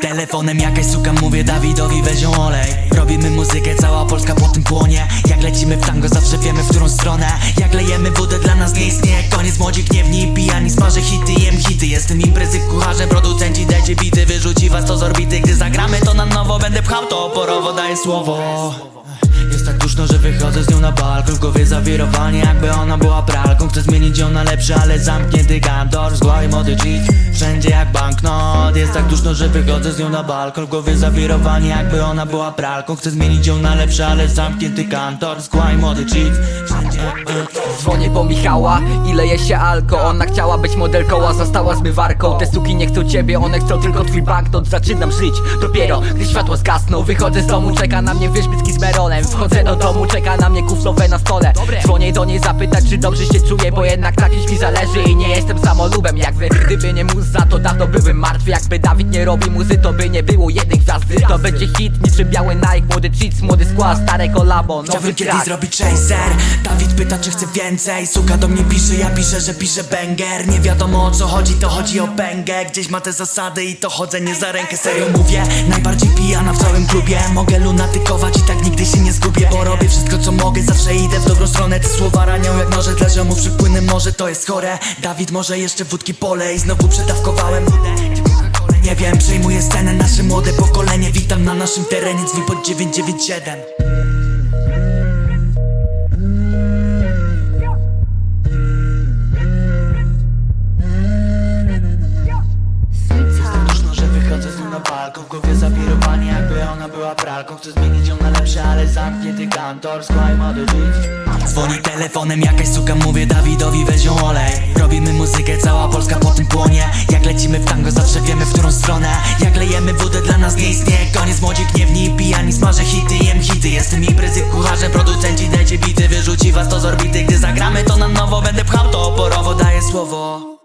telefonem jakaś suka Mówię Dawidowi weź ją olej. Robimy muzykę, cała Polska po tym płonie. Jak lecimy w tango zawsze wiemy w którą stronę. Jak lejemy wodę dla nas nie istnieje Koniec. Młodzi gniewni, pijani smażę hity Jem hity, jestem imprezy kucharzem Producenci dajcie bity, wyrzuci was to z orbity. Gdy zagramy to na nowo będę pchał to oporowo Daję słowo tak duszno, że wychodzę z nią na balkon W głowie zawirowanie, jakby ona była pralką. Chcę zmienić ją na lepsze, ale zamknięty kantor Z głowy młody cheat, wszędzie jak banknot. Jest tak duszno, że wychodzę z nią na balkon W głowie zawirowanie, jakby ona była pralką. Chcę zmienić ją na lepsze, ale zamknięty kantor Z głowy młody cheat, wszędzie Dzwonię po Michała i leje się alko. Ona chciała być modelką, a została zmywarką. Te suki nie chcą ciebie, one chcą tylko twój banknot. Zaczynam żyć dopiero, gdy światło zgasną. Wychodzę z domu, czeka na mnie wyszbycki z merolem. Wchodzę do domu, czeka na mnie kuflowe na stole. Dzwonię do niej zapytać, czy dobrze się czuję Bo jednak na kimś mi zależy i nie jestem samolubem Jak wy, gdyby nie muza, to dawno byłbym martwy. Jakby Dawid nie robi muzy, to by nie było jednej gwiazdy. To będzie hit, niczym biały Nike Młody cheats, młody skład, stare kolabo, nowy Chciałbym kiedyś zrobić chaser Dawid pyta czy chce więcej. Suka do mnie pisze, ja piszę, że pisze banger. Nie wiadomo o co chodzi, to chodzi o pęgę. Gdzieś ma te zasady i to chodzenie za rękę. Serio mówię, najbardziej pijana w całym klubie. Mogę lunatykować i tak nigdy się nie zgubię mogę, zawsze idę w dobrą stronę. Te słowa ranią jak noże dla ziomów przy płynnym morze To jest chore, Dawid może jeszcze wódki pole I znowu przedawkowałem. Nie wiem, przejmuję scenę, nasze młode pokolenie. Witam na naszym terenie, dzwi pod 997 zawirowanie jakby ona była pralką Chcę zmienić ją na lepsze, ale zamknięty kantor Skłaj młody dziś. Dzwoni telefonem jakaś suka Mówię Dawidowi weź ją olej. Robimy muzykę, cała Polska po tym płonie. Jak lecimy w tango zawsze wiemy w którą stronę. Jak lejemy wodę dla nas nie istnieje Koniec. Młodzi gniewni, pijani smażę hity Jem hity, jestem imprezy kucharzem Producenci dajcie bity, wyrzuci was to z orbity. Gdy zagramy to na nowo będę pchał to oporowo. Daję słowo